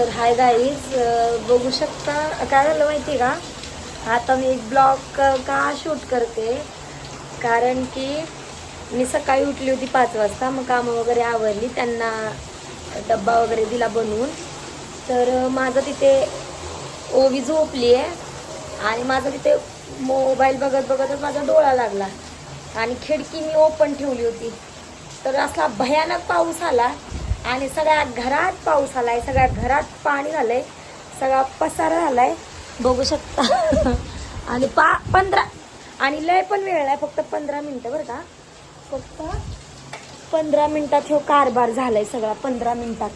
तर hi guys बघू शकता. काय झालं माहिती का? आता मी एक ब्लॉग का शूट करते. कारण की मी सकाळी उठली होती पाच वाजता मग कामं वगैरे आवरली त्यांना डब्बा वगैरे दिला बनवून. तर माझं तिथे ओवी झोपली आहे आणि माझं तिथे मोबाईल बघत बघतच माझा डोळा लागला. आणि खिडकी मी ओपन ठेवली होती. तर असला भयानक पाऊस आला. आणि सगळ्या घरात पाऊस आलाय सगळ्या घरात पाणी झालंय सगळा पसारा झालाय. बघू शकता. आणि पा पंधरा आणि लय पण वेळ आहे फक्त पंधरा मिनिटं बरं का. फक्त पंधरा मिनिटात हो कारभार झालाय सगळा पंधरा मिनिटात.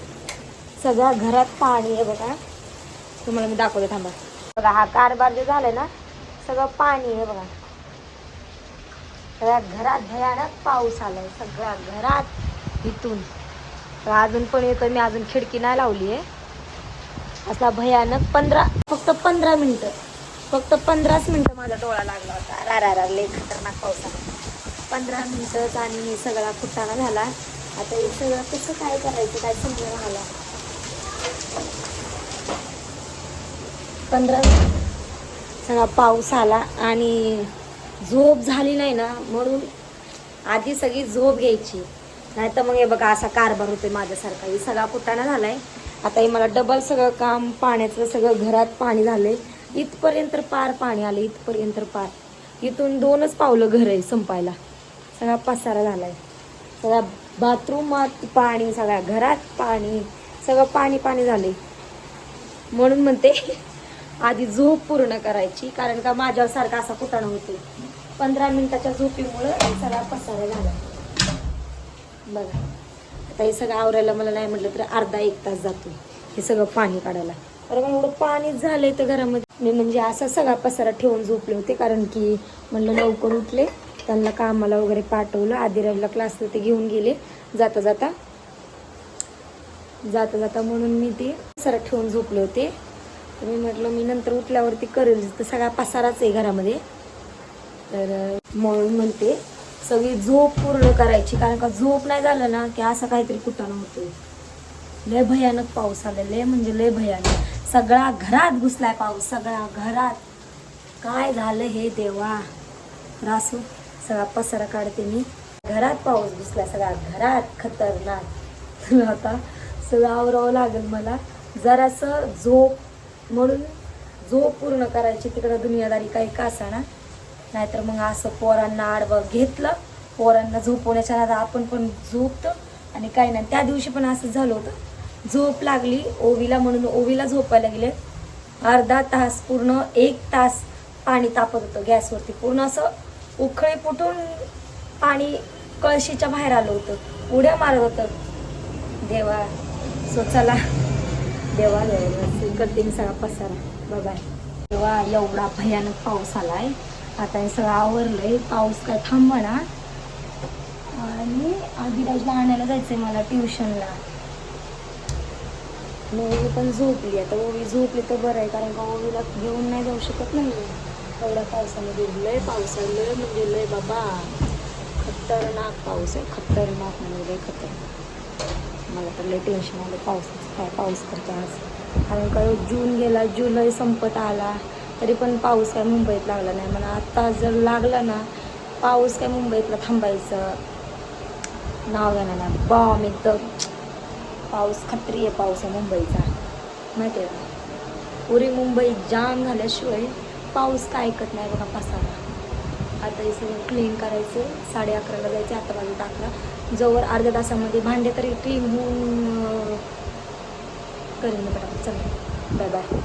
सगळ्या घरात पाणी आहे बघा. तुम्हाला मी दाखवते थांबा. बघा हा कारभार जे झालाय ना सगळं पाणी आहे बघा. सगळ्या घरात भयानक पाऊस आलाय सगळ्या घरात इथून. तर अजून पण येतो मी अजून खिडकी नाही लावली आहे. असा भयानक पंधरा फक्त पंधरा मिनटं. फक्त पंधराच मिनटं माझा डोळा लागला होता. रा रा रा लय खतरनाक पाऊस पंधरा मिनटंच आणि सगळा फुटाणा झाला. आता हे सगळं कसं काय करायचं काय समजा मला. पंधरा सगळा पाऊस आला आणि झोप झाली नाही ना म्हणून आधी सगळी झोप घ्यायची. नाही तर मग हे बघा असा कारभार होतोय माझ्यासारखा. हे सगळा कुटाणा झालाय. आता हे मला डबल सगळं काम पाण्याचं सगळं घरात पाणी झालंय. इथपर्यंत पार पाणी आलं इथपर्यंत पार. इथून दोनच पावलं घर आहे संपायला. सगळा पसारा झालाय. सगळ्या बाथरूमात पाणी सगळ्या घरात पाणी सगळं पाणी पाणी झालंय. म्हणून म्हणते आधी झोप पूर्ण करायची कारण का माझ्यासारखा असा कुटाणा होतो पंधरा मिनिटाच्या झोपीमुळं सगळा पसारा झाला बघा. आता हे सगळं आवरायला मला नाही म्हटलं तर अर्धा एक तास जातो. हे सगळं पाणी काढायला. कारण एवढं पाणीच झालंय तर घरामध्ये. मी म्हणजे असा सगळा पसारा ठेवून झोपले होते कारण की म्हणलं लवकर उठले त्यांना कामाला वगैरे पाठवलं आदिराजला क्लासला ते घेऊन गेले. जाता जाता जाता जाता म्हणून मी ते पसारा ठेवून झोपले होते. तर मी म्हटलं मी नंतर उठल्यावरती करेल तर सगळा पसाराच आहे घरामध्ये. तर म्हणून म्हणते सगळी झोप पूर्ण करायची. कारण का झोप नाही झालं ना की असं काहीतरी कुटाणा होतो लय भयानक पाऊस आला लय म्हणजे लय भयानक. सगळा घरात घुसलाय पाऊस. सगळा घरात. काय झालं हे देवा? रासू सगळा पसारा काढते मी. घरात पाऊस घुसला सगळा घरात खतरनाक. आता सगळं आवरावं लागेल मला. जरासं झोप म्हणून झोप पूर्ण करायची. तिकडं दुनियादारी काही का ना नाहीतर मग असं पोरांना आडवं घेतलं. पोरांना झोपवण्याच्या नादा आपण पण झोपतो. आणि काही नाही त्या दिवशी पण असं झालं होतं. झोप लागली ओवीला म्हणून ओवीला झोपायला गेले. अर्धा तास पूर्ण एक तास पाणी तापत होतं गॅसवरती. पूर्ण असं उखळे फुटून पाणी कळशीच्या बाहेर आलं होतं. उड्या मारत होतं. देवा सो चला. देवा देवा सगळा पसारा. बाय तेव्हा एवढा भयानक पाऊस आला आहे आता हे सगळं आवरलंय. पाऊस काय थांबणार आणि अभिराजला आणायला जायचंय मला ट्युशनला. ओवी पण झोपली. आता ओवी झोपली तर बरं आहे कारण का ओवीला घेऊन नाही जाऊ शकत नाही एवढ्या पावसामध्ये लय पाऊस आहे लय म्हणजे लय बाबा. खतरनाक पाऊस आहे खतरनाक म्हणजे लय खतरनाक. मला तर लय टेन्शन आलं पावसाचं. काय पाऊस करतो आज? कारण का जून गेला जुलै संपत आला. तरी पण पाऊस काय मुंबईत लागला नाही. मला आत्ता जर लागला ना पाऊस काय मुंबईतला थांबायचं नाव घेणार ना बॉम्ब एकदम. पाऊस खत्री आहे पाऊस आहे मुंबईचा. माहिती आहे का? पुरी मुंबई जाम झाल्याशिवाय पाऊस काय ऐकत नाही बघा पसारा. आता हे सगळं क्लीन करायचं. साडे अकराला जायचं आता वाजत अकरा. जवळ अर्ध्या तासामध्ये भांडे तरी क्लीन होऊन करीन करेन मी चला. Bye bye